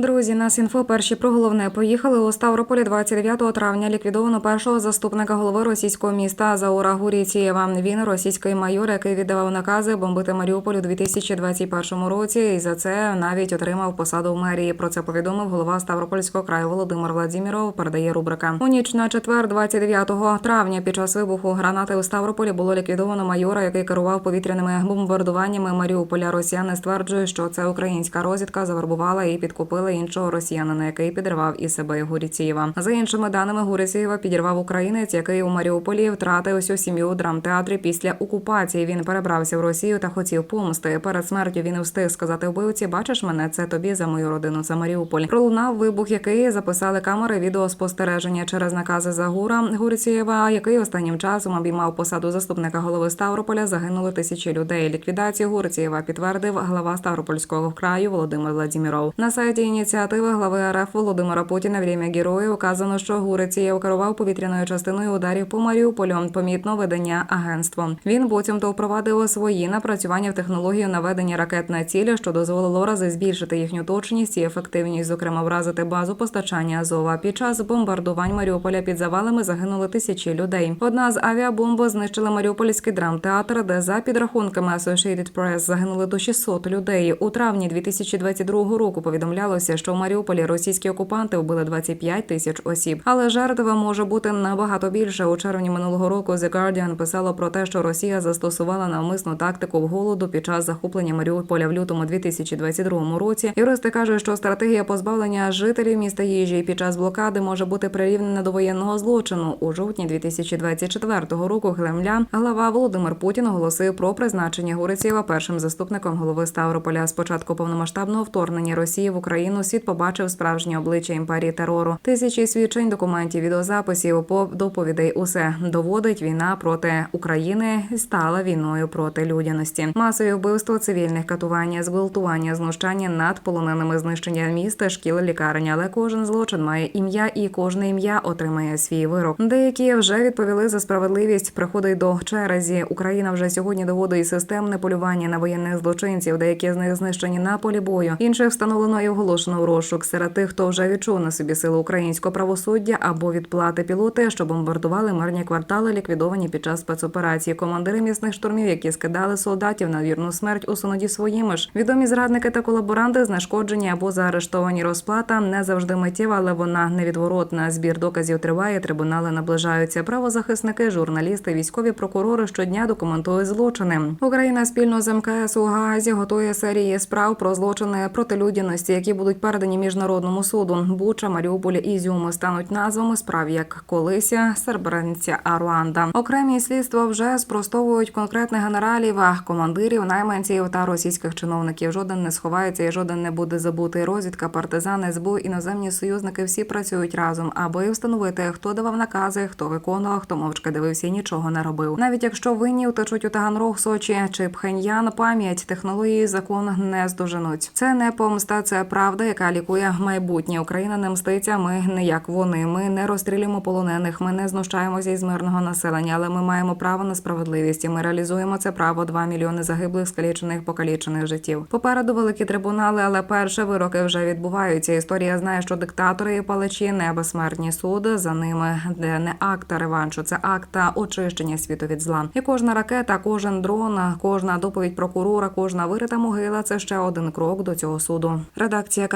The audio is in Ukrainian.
Друзі, нас інфо перші про головне поїхали у Ставрополі 29 травня. Ліквідовано першого заступника голови російського міста Заура Гуріцієва. Він російський майор, який віддавав накази бомбити Маріуполь у 2021 році. І за це навіть отримав посаду в мерії. Про це повідомив голова Ставропольського краю Володимир Владіміров. Передає рубрика. У ніч на четвер, 29 травня, під час вибуху гранати у Ставрополі було ліквідовано майора, який керував повітряними бомбардуваннями Маріуполя. Росіяни стверджують, що це українська розвідка завербувала і підкупила іншого росіянина, який підривав і себе Гуріцієва. За іншими даними, Гуріцієва підірвав українець, який у Маріуполі втратив усю сім'ю у драмтеатрі після окупації. Він перебрався в Росію та хотів помсти. Перед смертю він встиг сказати вбивці: Бачиш мене, це тобі за мою родину за Маріуполь. Пролунав вибух, який записали камери відеоспостереження через накази Загура Гуріцієва, який останнім часом обіймав посаду заступника голови Ставрополя. Загинули тисячі людей. Ліквідацію Гурцієва підтвердив глава Ставропольського краю Володимир Владіміров. На сайті ініціативи глави РФ Володимира Путіна «Время героїв» указано, що Гурцієв керував повітряною частиною ударів по Маріуполю. Помітно ведення агентство. Він буцімто впровадив свої напрацювання в технологію наведення ракет на цілі, що дозволило рази збільшити їхню точність і ефективність, зокрема вразити базу постачання Азова. Під час бомбардувань Маріуполя під завалами загинули тисячі людей. Одна з авіабомб знищила Маріупольський драмтеатр, де за підрахунками Associated Press загинули до 600 людей. У травні 2022 року повідомлялося, що в Маріуполі російські окупанти вбили 25 тисяч осіб. Але жертв може бути набагато більше. У червні минулого року The Guardian писало про те, що Росія застосувала навмисну тактику голоду під час захоплення Маріуполя в лютому 2022 році. Юристи кажуть, що стратегія позбавлення жителів міста їжі під час блокади може бути прирівнена до воєнного злочину. У жовтні 2024 року Кремля глава Володимир Путін оголосив про призначення Гурицєва першим заступником голови Ставрополя. З початку повномасштабного вторгнення Росії в Україну світ побачив справжнє обличчя імперії терору. Тисячі свідчень, документів, відеозаписів, пов- доповідей. Усе доводить війна проти України стала війною проти людяності. Масові вбивства цивільних катування, зґвалтування, знущання над полоненими, знищення міста, шкіл, лікарень. Але кожен злочин має ім'я, і кожне ім'я отримає свій вирок. Деякі вже відповіли за справедливість. Приходить до черезі. Україна вже сьогодні доводить системне полювання на воєнних злочинців. Деякі з них знищені на полі бою. Інших встановлено і оголошено в розшук серед тих, хто вже відчув на собі силу українського правосуддя або відплати пілоти, що бомбардували мирні квартали, ліквідовані під час спецоперації. Командири місних штурмів, які скидали солдатів на вірну смерть у суноді своїми ж. Відомі зрадники та колаборанти знешкоджені або заарештовані. Розплата не завжди миттєва, але вона невідворотна. Збір доказів триває. Трибунали наближаються. Правозахисники, журналісти, військові прокурори щодня документують злочини. Україна спільно з МКС у Гаазі готує серії справ про злочини проти людяності, які будуть передані міжнародному суду. Буча, Маріуполь, Ізюм стануть назвами справ як колися, Сербренця, а Руанда. Окремі слідства вже спростовують конкретних генералів, командирів, найманців та російських чиновників. Жоден не сховається і жоден не буде забутий. Розвідка, партизани, СБУ, іноземні союзники всі працюють разом, аби встановити, хто давав накази, хто виконував, хто мовчки дивився і нічого не робив. Навіть якщо винні втечуть у Таганрог, Сочі чи Пхеньян, пам'ять технології закон не здоженуть. Це не помста, це правда, яка лікує майбутнє. Україна не мститься. Ми не як вони. Ми не розстрілюємо полонених. Ми не знущаємося із мирного населення, але ми маємо право на справедливість. І ми реалізуємо це право. Два мільйони загиблих, скалічених, покалічених життів. Попереду великі трибунали, але перші вироки вже відбуваються. Історія знає, що диктатори і палачі не безсмертні суд. За ними де не акта реваншу, це акта очищення світу від зла. І кожна ракета, кожен дрон, кожна доповідь прокурора, кожна вирита могила це ще один крок до цього суду. Редакція